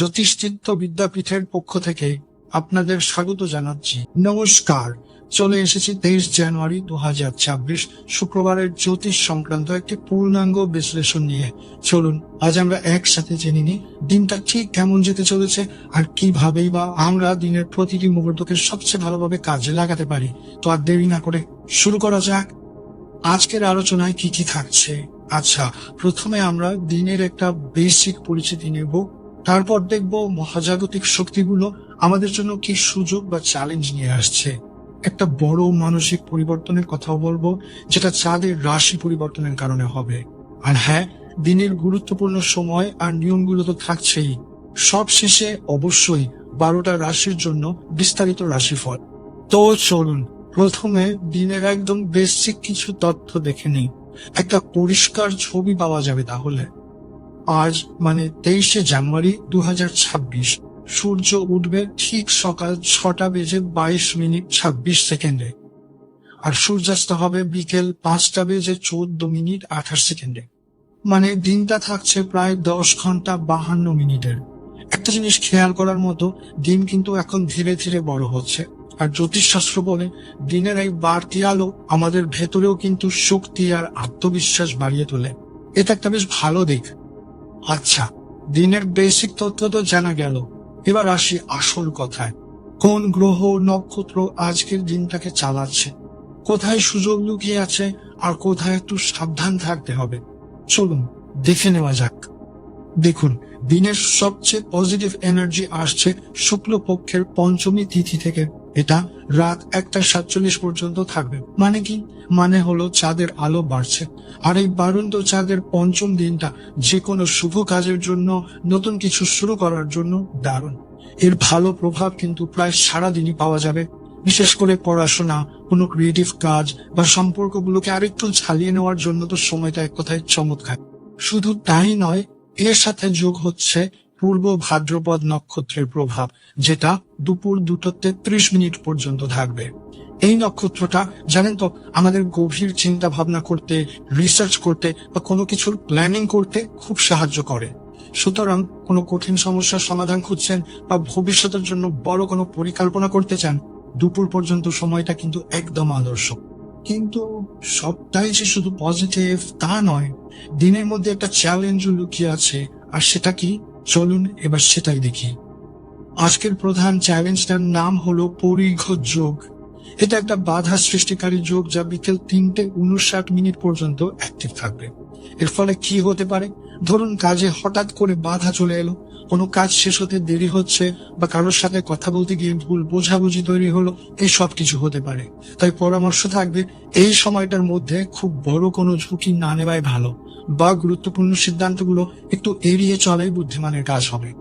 জ্যোতিষচিত্ত বিদ্যাপীঠের পক্ষ থেকে আপনাদের স্বাগত জানাচ্ছি। নমস্কার। চলে এসেছি তেইশ জানুয়ারি দু হাজার ছাব্বিশ শুক্রবারের জ্যোতিষ সংক্রান্ত একটি পূর্ণাঙ্গ বিশ্লেষণ নিয়ে। চলুন, আজ আমরা একসাথে জেনে নিই দিনটা ঠিক কেমন যেতে চলেছে আর কিভাবেই বা আমরা দিনের প্রতিটি মুহূর্তকে সবচেয়ে ভালোভাবে কাজে লাগাতে পারি। তো আর দেরি না করে শুরু করা যাক। আজকের আলোচনায় কি কি থাকছে? আচ্ছা প্রথমে আমরা দিনের একটা বেসিক পরিচিতি নেব। তারপর দেখব মহাজাগতিক শক্তিগুলো আমাদের জন্য কি সুযোগ বা চ্যালেঞ্জ নিয়ে আসছে। একটা বড় মানসিক পরিবর্তনের কথাও বলব, যেটা চাঁদের রাশি পরিবর্তনের কারণে হবে। আর হ্যাঁ দিনের গুরুত্বপূর্ণ সময় আর নিয়মগুলো তো থাকছেই। সব শেষে অবশ্যই বারোটা রাশির জন্য বিস্তারিত রাশিফল। তো চলুন, প্রথমে দিনের একদম বেসিক কিছু তথ্য দেখে নিই। একটা পরিষ্কার ছবি পাওয়া যাবে তাহলে। আজ মানে তেইশে জানুয়ারি দু হাজার ছাব্বিশ। সূর্য উঠবে ঠিক সকাল ছটা বেজে বাইশ মিনিট ছাব্বিশ সেকেন্ডে। আর সূর্যাস্ত হবে বিকেল পাঁচটা বেজে চোদ্দ মিনিট আঠাশ সেকেন্ডে। মানে দিনটা থাকছে প্রায় দশ ঘণ্টা বাহান্ন মিনিটের। একটা জিনিস খেয়াল করার মতো, দিন কিন্তু এখন ধীরে ধীরে বড় হচ্ছে। আর জ্যোতিষশাস্ত্র বলে, দিনের এই বাড়তি আলো আমাদের ভেতরেও কিন্তু শক্তি আর আত্মবিশ্বাস বাড়িয়ে তোলে। এটা একটা বেশ ভালো দিক। আচ্ছা দিনের বেসিক তথ্য তো জানা গেল। এবার আসি আসল কথায়। কোন গ্রহ নক্ষত্র আজকের দিনটাকে চালাচ্ছে? কোথায় সুযোগ লুকিয়ে আছে আর কোথায় একটু সাবধান থাকতে হবে। চলুন, দেখে নেওয়া যাক। দেখুন, দিনের সবচেয়ে পজিটিভ এনার্জি আসছে শুক্লপক্ষের পঞ্চমী তিথি থেকে। এটা রাত একটা সাতচল্লিশ পর্যন্ত থাকবে। মানে কি? মানে হলো চাঁদের আলো বাড়ছে। আর এই বারুন্ত চাঁদের পঞ্চম দিনটা যে কোনো শুভ কাজের জন্য, নতুন কিছু শুরু করার জন্য দারুণ। এর ভালো প্রভাব কিন্তু প্রায় সারাদিনই পাওয়া যাবে। বিশেষ করে পড়াশোনা, কোনো ক্রিয়েটিভ কাজ বা সম্পর্কগুলোকে আরেকটু ঝালিয়ে নেওয়ার জন্য তো সময়টা এক কথায় চমৎকার। শুধু তাই নয়, এর সাথে যোগ হচ্ছে পূর্ব ভাদ্রপদ নক্ষত্রের প্রভাব, যেটা দুপুর দুটো তেত্রিশ মিনিট পর্যন্ত থাকবে। এই নক্ষত্রটা, জানেন তো, আমাদের গভীর চিন্তা ভাবনা করতে রিসার্চ করতে বা কোনো কিছুর প্ল্যানিং করতে খুব সাহায্য করে। সুতরাং কোনো কঠিন সমস্যার সমাধান খুঁজছেন বা ভবিষ্যতের জন্য বড় কোনো পরিকল্পনা করতে চান, দুপুর পর্যন্ত সময়টা কিন্তু একদম আদর্শ। কিন্তু সবটাই যে শুধু পজিটিভ তা নয়, দিনের মধ্যে একটা চ্যালেঞ্জ লুকিয়ে আছে, আর সেটা কি? চলুন এবার সেটাই দেখি। আজকের প্রধান চ্যালেঞ্জটার নাম হলো পরিঘ যোগ। এটা একটা বাধা সৃষ্টিকারী যোগ যা বিকেল তিনটে উনষাট মিনিট পর্যন্ত অ্যাক্টিভ থাকবে। এর ফলে কি হতে পারে? ধরুন কাজে হঠাৎ করে বাধা চলে এলো, কোনো কাজ শেষ হতে দেরি হচ্ছে বা কারোর সাথে কথা বলতে গিয়ে ভুল বোঝাবুঝি তৈরি হলো, এই সব কিছু হতে পারে। তাই পরামর্শ থাকবে, এই সময়টার মধ্যে খুব বড় কোনো ঝুঁকি না নেওয়াই ভালো। বা গুরুত্বপূর্ণ সিদ্ধান্তগুলো একটু এড়িয়ে চলাই বুদ্ধিমানের কাজ হবে।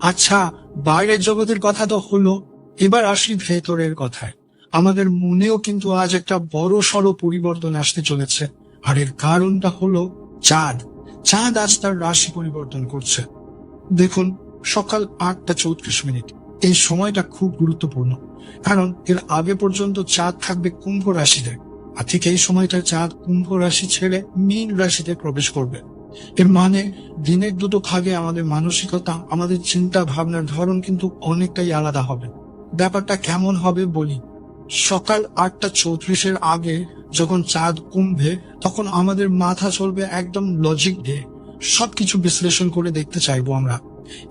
আচ্ছা বাইরের জগতের কথা তো হলো, এবার আসি ভেতরের কথায়। আমাদের মনেও কিন্তু আজ একটা বড় সড়ো পরিবর্তন আসতে চলেছে। আর এর কারণটা হলো চাঁদ। চাঁদ আজ তার রাশি পরিবর্তন করছে। দেখুন, সকাল আটটা চৌত্রিশ মিনিট। এই সময়টা খুব গুরুত্বপূর্ণ। কারণ এর আগে পর্যন্ত চাঁদ থাকবে কুম্ভ রাশিতে আর ঠিক এই সময়টা চাঁদ কুম্ভ রাশি ছেড়ে মীন রাশিতে প্রবেশ করবে। এর মানে দিনের দুটো ভাগে আমাদের মানসিকতা, আমাদের চিন্তা ভাবনার ধরন কিন্তু অনেকটাই আলাদা হবে। ব্যাপারটা কেমন হবে বলি, সকাল আটটা চৌত্রিশের আগে যখন চাঁদ কুম্ভে, তখন আমাদের মাথা চলবে একদম লজিক দিয়ে। সবকিছু বিশ্লেষণ করে দেখতে চাইব আমরা।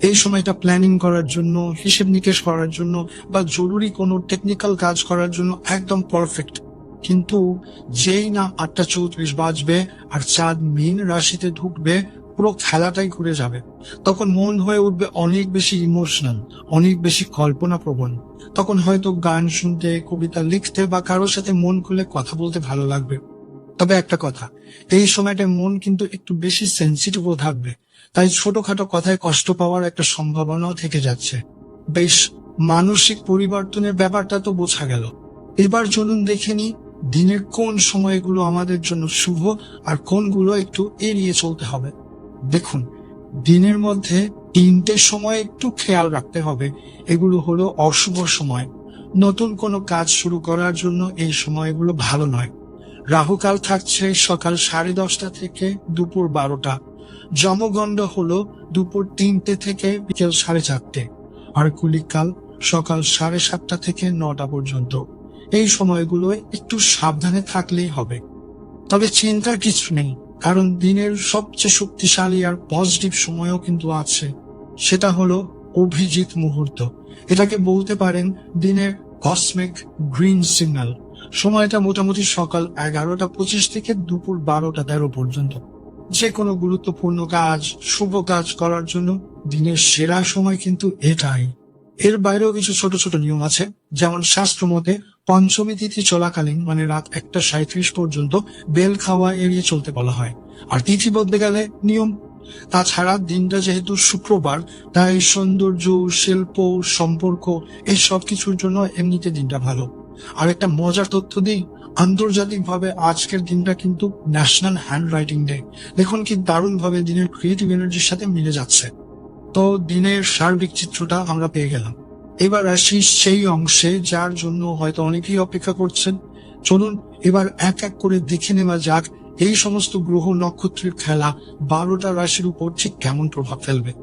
এই সময়টা প্ল্যানিং করার জন্য, হিসেব নিকেশ করার জন্য বা জরুরি কোনো টেকনিক্যাল কাজ করার জন্য একদম পারফেক্ট কিন্তু যেই না আটটা চৌত্রিশ বাজবে আর চাঁদ মীন রাশিতে ঢুকবে, পুরো খেলাটাই ঘুরে যাবে। তখন মন হয়ে উঠবে অনেক বেশি ইমোশনাল অনেক বেশি কল্পনা প্রবণ তখন হয়তো গান শুনতে, কবিতা লিখতে বা কারোর সাথে মন খুলে কথা বলতে ভালো লাগবে। তবে একটা কথা, এই সময়টায় মন কিন্তু একটু বেশি সেন্সিটিভও থাকবে। তাই ছোটখাটো কথায় কষ্ট পাওয়ার একটা সম্ভাবনাও থেকে যাচ্ছে। বেশ মানসিক পরিবর্তনের ব্যাপারটা তো বোঝা গেল। এবার চলুন দেখে নি দিনের কোন সময়গুলো আমাদের জন্য শুভ আর কোনগুলো একটু এড়িয়ে চলতে হবে? দেখুন, দিনের মধ্যে তিনটে সময় একটু খেয়াল রাখতে হবে। এগুলো হলো অশুভ সময়। নতুন কোনো কাজ শুরু করার জন্য এই সময়গুলো ভালো নয়। রাহুকাল থাকছে সকাল সাড়ে দশটা থেকে দুপুর বারোটা। যমগণ্ড হলো দুপুর তিনটে থেকে বিকেল সাড়ে চারটে। আর কুলিকাল সকাল সাড়ে সাতটা থেকে নটা পর্যন্ত। এই সময়গুলোয় একটু সাবধানে থাকলেই হবে। তবে চিন্তার কিছু নেই, কারণ দিনের সবচেয়ে শক্তিশালী আর পজিটিভ সময়ও কিন্তু আছে। সেটা হলো অভিজিৎ মুহূর্ত। এটাকে বলতে পারেন দিনের কসমিক গ্রিন সিগন্যাল। সময়টা মোটামুটি সকাল এগারোটা পঁচিশ থেকে দুপুর বারোটা তেরো পর্যন্ত। যে কোনো গুরুত্বপূর্ণ কাজ, শুভ কাজ করার জন্য দিনের সেরা সময় কিন্তু এটাই। এর বাইরেও কিছু ছোট ছোট নিয়ম আছে, যেমন শাস্ত্র মতে পঞ্চমী তিথি চলাকালীন মানে রাত একটা সাঁত্রিশ পর্যন্ত বেল খাওয়া এড়িয়ে চলতে বলা হয়। আর তিথি বলতে গেলে নিয়ম। তাছাড়া দিনটা যেহেতু শুক্রবার, তাই সৌন্দর্য, শিল্প, সম্পর্ক, এই সব কিছুর জন্য এমনিতে দিনটা ভালো। আর একটা মজার তথ্য দিই আন্তর্জাতিক ভাবে আজকের দিনটা কিন্তু ন্যাশনাল হ্যান্ড রাইটিং ডে দেখুন কি দারুণ ভাবে দিনের ক্রিয়েটিভ এনার্জির সাথে মিলে যাচ্ছে। তো দিনের সার্বিক চিত্রটা আমরা পেয়ে গেলাম। এবার আসি সেই অংশে, যার জন্য হয়তো অনেকেই অপেক্ষা করছেন। চলুন এবার এক এক করে দেখে নেওয়া যাক এই সমস্ত গ্রহ নক্ষত্রের খেলা বারোটা রাশির উপর ঠিক কেমন প্রভাব ফেলবে।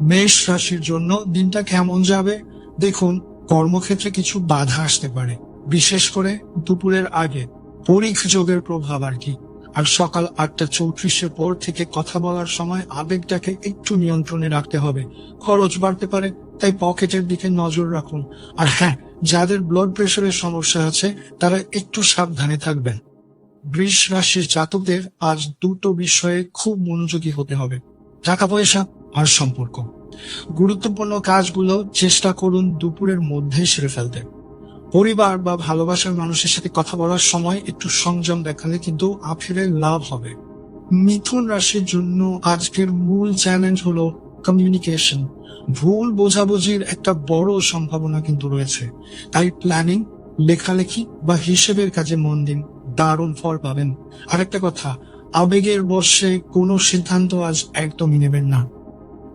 মেষ রাশির জন্য দিনটা কেমন যাবে? দেখুন, কর্মক্ষেত্রে কিছু বাধা আসতে পারে। বিশেষ করে দুপুরের আগে পরীখ যোগের প্রভাব আর কি। আর সকাল আটটা চৌত্রিশের পর থেকে কথা বলার সময় আবেগটাকে একটু নিয়ন্ত্রণে রাখতে হবে। খরচ বাড়তে পারে, তাই পকেটের দিকে নজর রাখুন। আর হ্যাঁ যাদের ব্লাড প্রেশারের সমস্যা আছে, তারা একটু সাবধানে থাকবেন। বৃষ রাশির জাতকদের আজ দুটো বিষয়ে খুব মনোযোগী হতে হবে। টাকা পয়সা আর সম্পর্ক। গুরুত্বপূর্ণ কাজগুলো চেষ্টা করুন দুপুরের মধ্যে সেরে ফেলতে। পরিবার বা ভালোবাসার মানুষের সাথে কথা বলার সময় একটু সংযম দেখালে কিন্তু আফিরে লাভ হবে। মিথুন রাশির জন্য আজকের মূল চ্যালেঞ্জ হলো কমিউনিকেশন ভুল বোঝাবুঝির একটা বড় সম্ভাবনা কিন্তু রয়েছে। তাই প্ল্যানিং লেখালেখি বা হিসেবের কাজে মন দিন, দারুণ ফল পাবেন। আরেকটা কথা, আবেগের বর্ষে কোনো সিদ্ধান্ত আজ একদমই নেবেন না।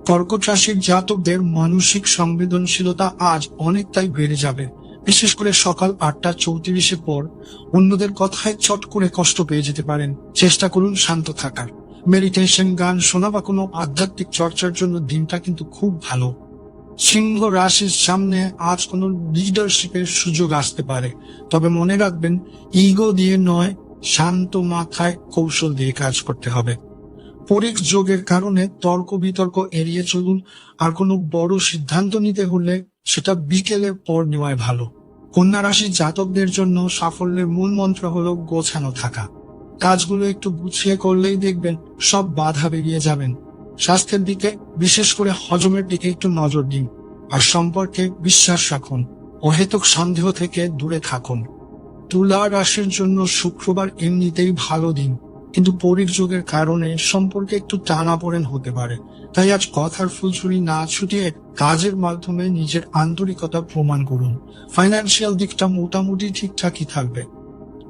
কর্কট রাশির জাতকদের মানসিক সংবেদনশীলতা আজ অনেকটাই বেড়ে যাবে। বিশেষ করে সকাল আটটা চৌত্রিশের পর অন্যদের কথায় চট করে কষ্ট পেয়ে যেতে পারেন। চেষ্টা করুন শান্ত থাকার। মেডিটেশন, গান শোনা বা কোনো আধ্যাত্মিক চর্চার জন্য দিনটা কিন্তু খুব ভালো। সিংহ রাশির সামনে আজ কোনো লিডারশিপের সুযোগ আসতে পারে। তবে মনে রাখবেন ইগো দিয়ে নয়, শান্ত মাথায় কৌশল দিয়ে কাজ করতে হবে। পরিক যোগের কারণে তর্ক বিতর্ক এড়িয়ে চলুন। আর কোনো বড় সিদ্ধান্ত নিতে হলে সেটা বিকেলে পর নেওয়াই ভালো। কন্যা রাশির জাতকদের জন্য সাফল্যের মূল মন্ত্র হলো গোছানো থাকা। কাজগুলো একটু গুছিয়ে করলেই দেখবেন সব বাধা বেরিয়ে যাবেন। স্বাস্থ্যের দিকে, বিশেষ করে হজমের দিকে একটু নজর দিন। আর সম্পর্কে বিশ্বাস রাখুন অহেতুক সন্দেহ থেকে দূরে থাকুন। তুলা রাশির জন্য শুক্রবার এমনিতেই ভালো দিন। কিন্তু পরিযোগের কারণে সম্পর্কে একটু টানাপোড়েন হতে পারে। তাই আজ কথার ফুলছুরি না ছুটিয়ে কাজের মাধ্যমে নিজের আন্তরিকতা প্রমাণ করুন। ফাইন্যান্সিয়াল দিকটা মোটামুটি ঠিকঠাকই থাকবে।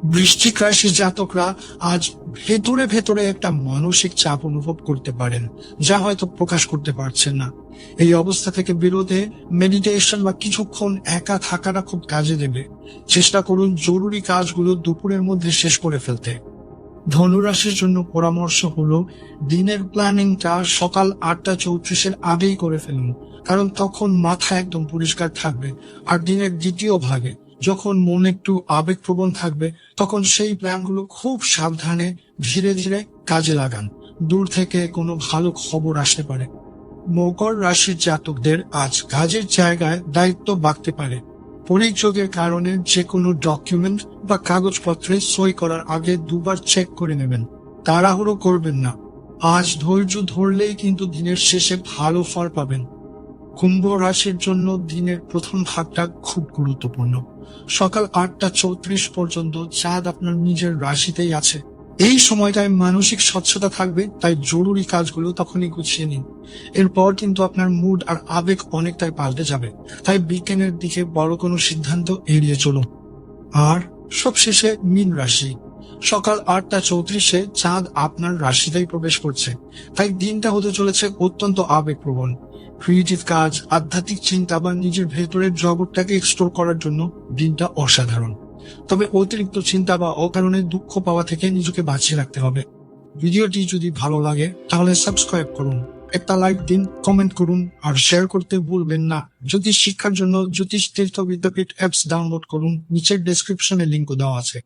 বৃশ্চিক রাশির জাতকরা আজ ভেতরে ভেতরে একটা মানসিক চাপ অনুভব করতে পারেন, যা হয়তো প্রকাশ করতে পারছেন না। এই অবস্থা থেকে বিরোধে মেডিটেশন বা কিছুক্ষণ একা থাকাটা খুব কাজে দেবে। চেষ্টা করুন জরুরি কাজগুলো দুপুরের মধ্যে শেষ করে ফেলতে। ধনুরাশির জন্য পরামর্শ হলো, দিনের প্ল্যানিংটা সকাল আটটা চৌত্রিশের আগেই করে ফেলুন, কারণ তখন মাথা একদম পরিষ্কার থাকবে। আর দিনের দ্বিতীয় ভাগে, যখন মন একটু আবেগপ্রবণ থাকবে, তখন সেই প্ল্যানগুলো খুব সাবধানে ধীরে ধীরে কাজে লাগান। দূর থেকে কোনো ভালো খবর আসতে পারে। মকর রাশির জাতকদের আজ কাজের জায়গায় দায়িত্ব বাড়তে পারে। পরিযোগের কারণে যে কোনো ডকুমেন্ট বা কাগজপত্রে সই করার আগে দুবার চেক করে নেবেন। তাড়াহুড়ো করবেন না। আজ ধৈর্য ধরলেই কিন্তু দিনের শেষে ভালো ফল পাবেন। কুম্ভ রাশির জন্য দিনের প্রথম ভাগটা খুব গুরুত্বপূর্ণ। সকাল আটটা চৌত্রিশ পর্যন্ত চাঁদ আপনার নিজের রাশিতেই আছে। এই সময়টায় মানসিক স্বচ্ছতা থাকবে, তাই জরুরি কাজগুলো তখনই গুছিয়ে নিন। এরপর কিন্তু আপনার মুড আর আবেগ অনেকটাই পাল্টে যাবে। তাই বিজ্ঞানের দিকে বড় কোনো সিদ্ধান্ত এড়িয়ে চলুন। আর সবশেষে মীন রাশি। সকাল আটটা চৌত্রিশে চাঁদ আপনার রাশিতেই প্রবেশ করছে। তাই দিনটা হতে চলেছে অত্যন্ত আবেগপ্রবণ। ক্রিয়েটিভ কাজ, আধ্যাত্মিক চিন্তা বা নিজের ভেতরের জগৎটাকে এক্সপ্লোর করার জন্য দিনটা অসাধারণ। তবে অতিরিক্ত চিন্তা বা অকারণে দুঃখ পাওয়া থেকে নিজেকে বাঁচিয়ে রাখতে হবে। ভিডিওটি যদি ভালো লাগে, তাহলে সাবস্ক্রাইব করুন, একটা লাইক দিন, কমেন্ট করুন, আর শেয়ার করতে ভুলবেন না। জ্যোতিষ শিক্ষার জন্য জ্যোতিষ তীর্থ বিদ্যাপীঠ অ্যাপস ডাউনলোড করুন, নিচের ডেসক্রিপশনে লিঙ্ক দেওয়া আছে।